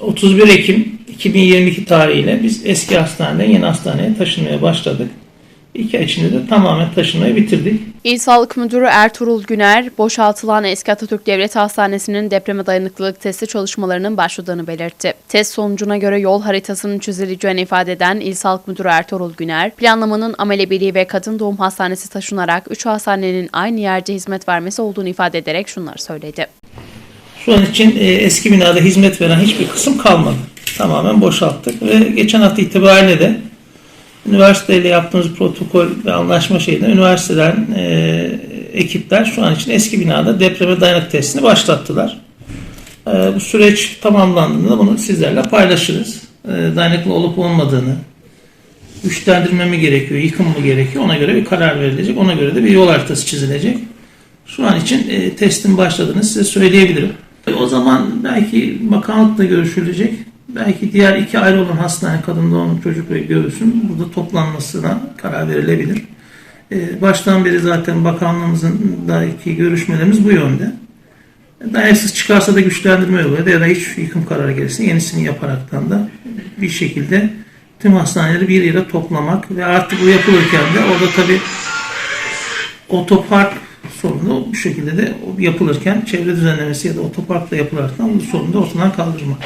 31 Ekim 2022 tarihiyle biz eski hastaneden yeni hastaneye taşınmaya başladık. İki ay içinde de tamamen taşınmayı bitirdik. İl Sağlık Müdürü Ertuğrul Güner, boşaltılan Eski Atatürk Devlet Hastanesi'nin depreme dayanıklılık testi çalışmalarının başladığını belirtti. Test sonucuna göre yol haritasının çizileceğini ifade eden İl Sağlık Müdürü Ertuğrul Güner, planlamanın Amele Birliği ve Kadın Doğum Hastanesi taşınarak 3 hastanenin aynı yerde hizmet vermesi olduğunu ifade ederek şunları söyledi. Şu an için e, eski binada hizmet veren hiçbir kısım kalmadı. Tamamen boşalttık ve geçen hafta itibariyle de üniversiteyle yaptığımız protokol ve anlaşma şeyinden üniversiteden e, ekipler şu an için eski binada depreme dayanık testini başlattılar. E, bu süreç tamamlandığında bunu sizlerle paylaşırız. E, dayanıklı olup olmadığını, güçlendirme mi gerekiyor, yıkım mı gerekiyor ona göre bir karar verilecek. Ona göre de bir yol haritası çizilecek. Şu an için e, testin başladığını size söyleyebilirim. O zaman belki bakanlıkla görüşülecek. Belki diğer iki ayrı olan hastane kadın doğum çocuk ve göğüsün burada toplanmasına karar verilebilir. E, baştan beri zaten bakanlığımızın daki görüşmelerimiz bu yönde. Dayaksız çıkarsa da güçlendirme yolu ya da hiç yıkım kararı gelirse yenisini yaparaktan da bir şekilde tüm hastaneleri bir yere toplamak ve artık bu yapılırken de orada tabii otopark sorunu bu şekilde de yapılırken çevre düzenlemesi ya da otoparkla yapılırken bu sorunu da ortadan kaldırmak.